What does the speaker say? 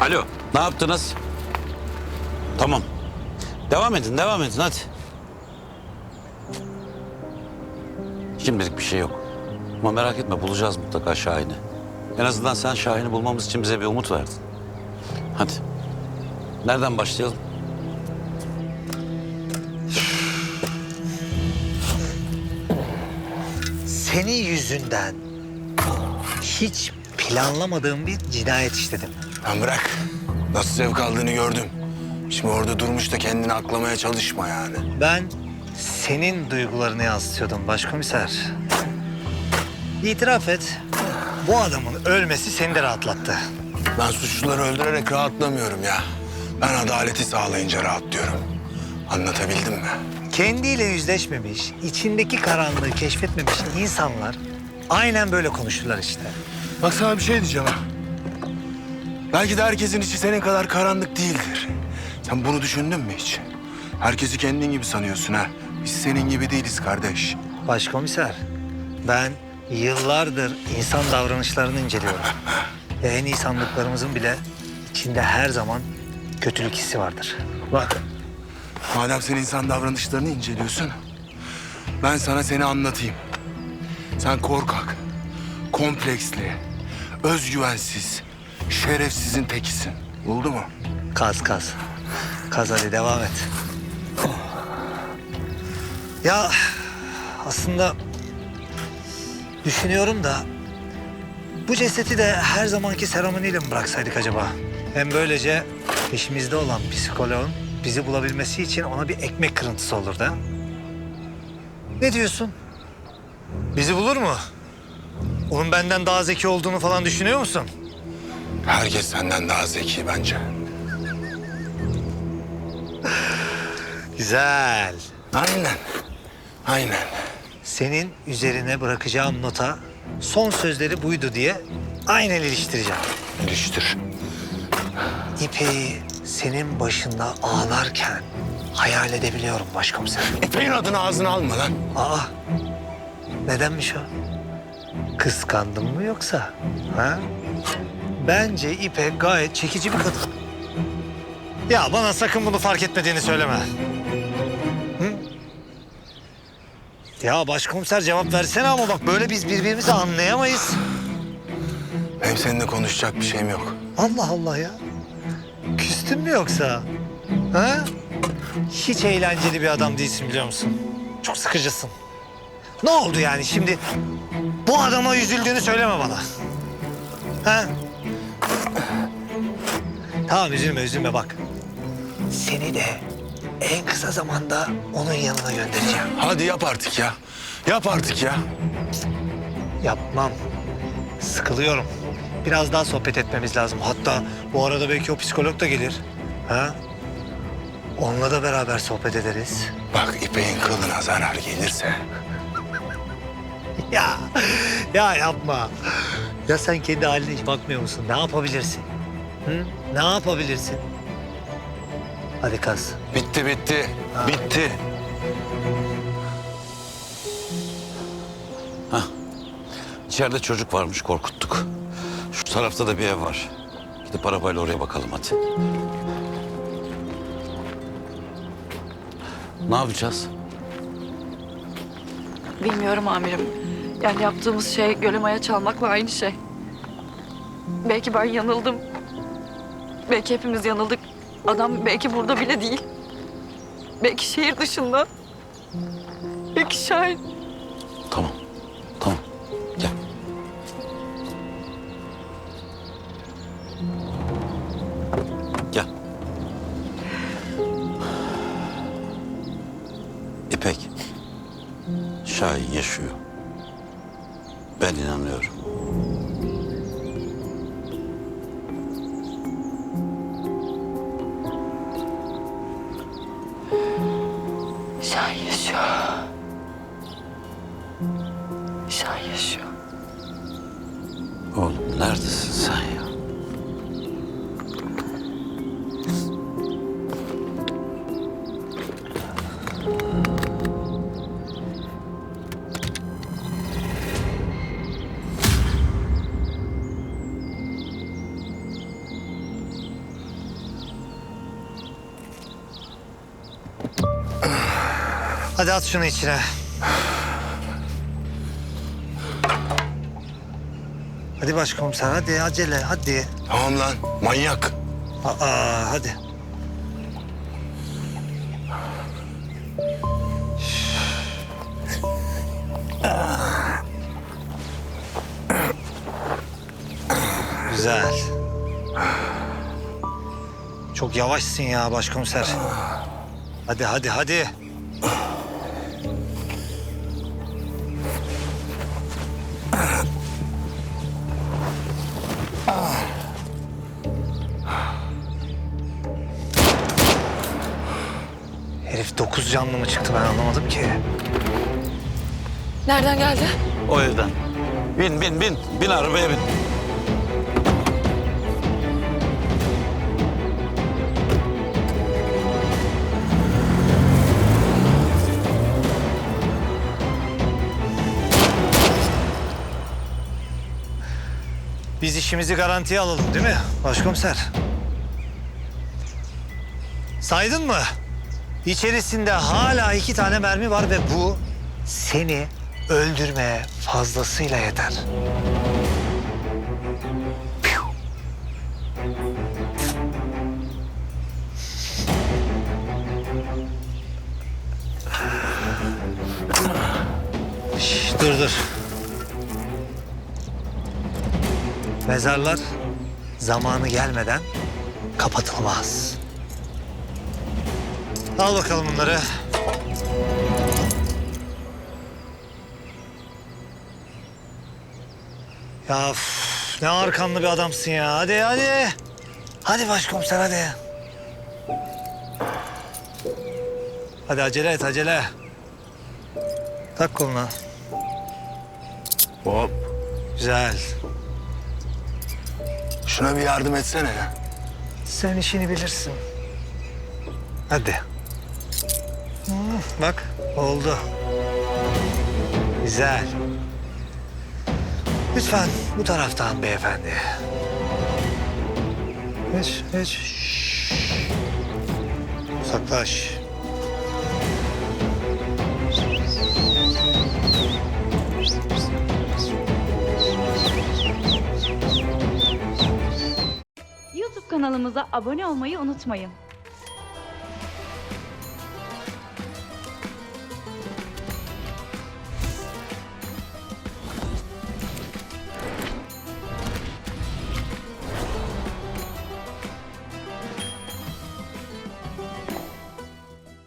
Alo. Ne yaptınız? Tamam. Devam edin, devam edin hadi. Şimdilik bir şey yok. Ama merak etme bulacağız mutlaka Şahin'i. En azından sen Şahin'i bulmamız için bize bir umut verdin. Hadi. Nereden başlayalım? Senin yüzünden hiç planlamadığım bir cinayet işledim. Lan bırak. Nasıl zevk aldığını gördüm. Şimdi orada durmuş da kendini aklamaya çalışma yani. Ben senin duygularını yansıtıyordum başkomiser. İtiraf et. Bu adamın ölmesi seni de rahatlattı. Ben suçluları öldürerek rahatlamıyorum ya. Ben adaleti sağlayınca rahatlıyorum. Anlatabildim mi? Kendiyle yüzleşmemiş, içindeki karanlığı keşfetmemiş insanlar aynen böyle konuşurlar işte. Bak sana bir şey diyeceğim ha. Belki de herkesin içi senin kadar karanlık değildir. Sen bunu düşündün mü hiç? Herkesi kendin gibi sanıyorsun ha. Biz senin gibi değiliz kardeş. Başkomiser, ben yıllardır insan davranışlarını inceliyorum. Ve en iyi sandıklarımızın bile içinde her zaman kötülük hissi vardır. Bak. Madem sen insan davranışlarını inceliyorsun, ben sana seni anlatayım. Sen korkak, kompleksli, özgüvensiz, şerefsizin tekisin. Oldu mu? Kaz kaz. Kaz hadi devam et. Ya aslında düşünüyorum da bu cesedi de her zamanki seremoniyle mi bıraksaydık acaba? Hem böylece peşimizde olan psikoloğun bizi bulabilmesi için ona bir ekmek kırıntısı olurdu. ha? Ne diyorsun? Bizi bulur mu? Onun benden daha zeki olduğunu falan düşünüyor musun? Herkes senden daha zeki bence. Güzel. Aynen. Aynen. Senin üzerine bırakacağım nota son sözleri buydu diye aynen iliştireceğim. Geliştir. İpeği senin başında ağlarken hayal edebiliyorum başkomiser. İpeğin adını ağzına alma lan. Aa, nedenmiş o? Kıskandın mı yoksa? Ha? Bence İpek gayet çekici bir kadın. Ya bana sakın bunu fark etmediğini söyleme. Hı? Ya başkomiser cevap versene ama bak böyle biz birbirimizi anlayamayız. Benim seninle konuşacak bir şeyim yok. Allah Allah ya. Küstün mü yoksa? Ha? Hiç eğlenceli bir adam değilsin biliyor musun? Çok sıkıcısın. Ne oldu yani şimdi? Bu adama üzüldüğünü söyleme bana. Ha? Tamam üzülme üzülme bak. Seni de en kısa zamanda onun yanına göndereceğim. Hadi yap artık ya. Yap artık ya. Yapmam. Sıkılıyorum. Biraz daha sohbet etmemiz lazım. Hatta bu arada belki o psikolog da gelir. Ha? Onunla da beraber sohbet ederiz. Bak İpek'in kılına zarar gelirse Ya, ya yapma. Ya sen kendi haline hiç bakmıyor musun? Ne yapabilirsin? Hı? Ne yapabilirsin? Hadi kaz. bitti bitti. Bitti. İçeride çocuk varmış korkuttuk. Şu tarafta da bir ev var. Gidip arabayla oraya bakalım hadi. Ne yapacağız? Bilmiyorum amirim. Yani yaptığımız şey göle maya çalmakla aynı şey. Belki ben yanıldım. Belki hepimiz yanıldık. Adam belki burada bile değil. Belki şehir dışında. Belki Şahin. Tamam. Tamam. Gel. Gel. İpek. Şahin yaşıyor. Ben inanıyorum. Şahin yaşıyor. Şahin yaşıyor. Oğlum neredesin sen ya? Hadi at şunu içine. Hadi başkomiser hadi acele hadi. Tamam lan manyak. Aa hadi. Güzel. Çok yavaşsın ya başkomiser. Hadi hadi hadi. Herif dokuz canlı mı çıktı ben anlamadım ki. Nereden geldi? O evden. Bin bin bin. Bin arabaya bin. Biz işimizi garantiye alalım değil mi başkomiser? Saydın mı? İçerisinde hala iki tane mermi var ve bu seni öldürmeye fazlasıyla yeter. Şş, dur dur. Mezarlar zamanı gelmeden kapatılmaz. Al bakalım bunları. Ya üf, ne arkanlı bir adamsın ya. Hadi hadi. Hadi başkomiser hadi. Hadi acele et acele. Tak koluna. Hop. Güzel. Şuna bir yardım etsene. Sen işini bilirsin. Hadi. Bak oldu. Güzel. Lütfen bu taraftan beyefendi. Hiç, hiç. Şşş. Uzaklaş. YouTube kanalımıza abone olmayı unutmayın.